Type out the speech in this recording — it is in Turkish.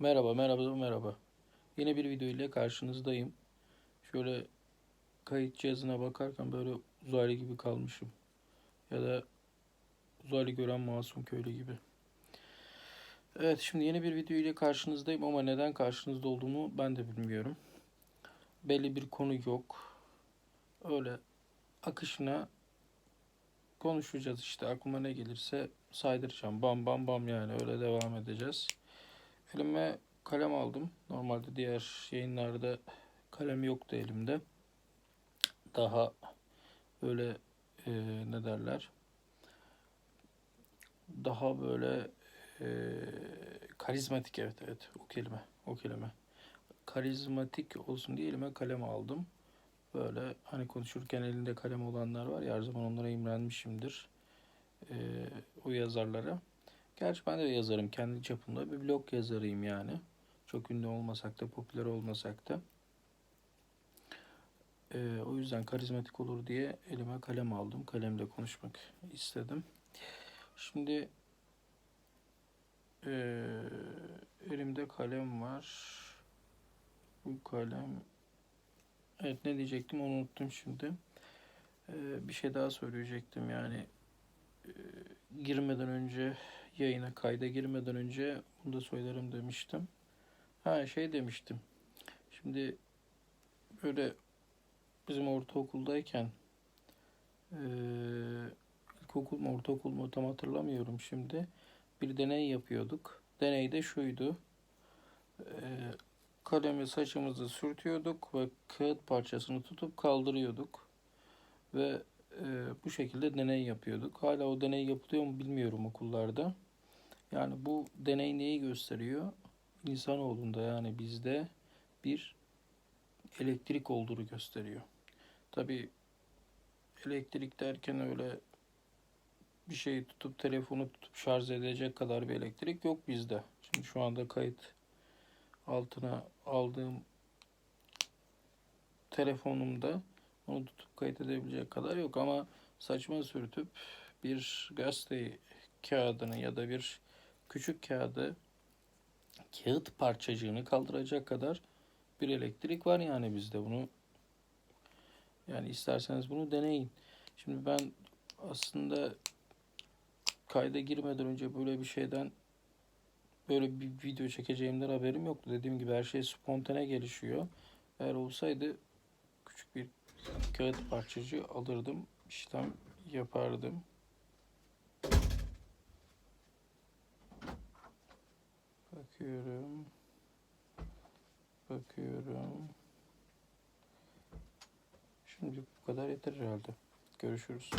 Merhaba, merhaba, merhaba. Yine bir video ile karşınızdayım. Şöyle kayıt cihazına bakarken böyle uzaylı gibi kalmışım. Ya da uzaylı gören masum köylü gibi. Evet, şimdi yeni bir video ile karşınızdayım ama neden karşınızda olduğumu ben de bilmiyorum. Belli bir konu yok. Öyle akışına konuşacağız işte. Aklıma ne gelirse saydıracağım. Bam bam bam yani öyle devam edeceğiz. Elime kalem aldım. Normalde diğer yayınlarda kalem yoktu elimde. Daha böyle e, ne derler? Daha böyle e, karizmatik evet evet o kelime o kelime. Karizmatik olsun diye elime kalem aldım. Böyle hani konuşurken elinde kalem olanlar var ya her zaman onlara imrenmişimdir. E, o yazarlara. Gerçi ben de yazarım kendi çapımda bir blog yazarıyım yani. Çok ünlü olmasak da popüler olmasak da. Ee, o yüzden karizmatik olur diye elime kalem aldım. Kalemle konuşmak istedim. Şimdi ee, elimde kalem var. Bu kalem Evet ne diyecektim unuttum şimdi. Ee, bir şey daha söyleyecektim yani ee, girmeden önce yayına kayda girmeden önce bunu da söylerim demiştim. Ha şey demiştim. Şimdi böyle bizim ortaokuldayken eee ilkokul mu ortaokul mu tam hatırlamıyorum şimdi. Bir deney yapıyorduk. Deney de şuydu. Eee kalemi saçımızı sürtüyorduk ve kağıt parçasını tutup kaldırıyorduk. Ve e, bu şekilde deney yapıyorduk. Hala o deney yapılıyor mu bilmiyorum okullarda. Yani bu deney neyi gösteriyor? İnsanoğlunda yani bizde bir elektrik olduğunu gösteriyor. Tabi elektrik derken öyle bir şeyi tutup telefonu tutup şarj edecek kadar bir elektrik yok bizde. Şimdi şu anda kayıt altına aldığım telefonumda onu tutup kayıt kadar yok ama saçma sürtüp bir gazete kağıdını ya da bir küçük kağıdı kağıt parçacığını kaldıracak kadar bir elektrik var yani bizde bunu yani isterseniz bunu deneyin. Şimdi ben aslında kayda girmeden önce böyle bir şeyden böyle bir video çekeceğimden haberim yoktu. Dediğim gibi her şey spontane gelişiyor. Eğer olsaydı küçük bir kağıt parçacığı alırdım, işlem yapardım. Bakıyorum. Bakıyorum. Şimdi bu kadar yeter herhalde. Görüşürüz.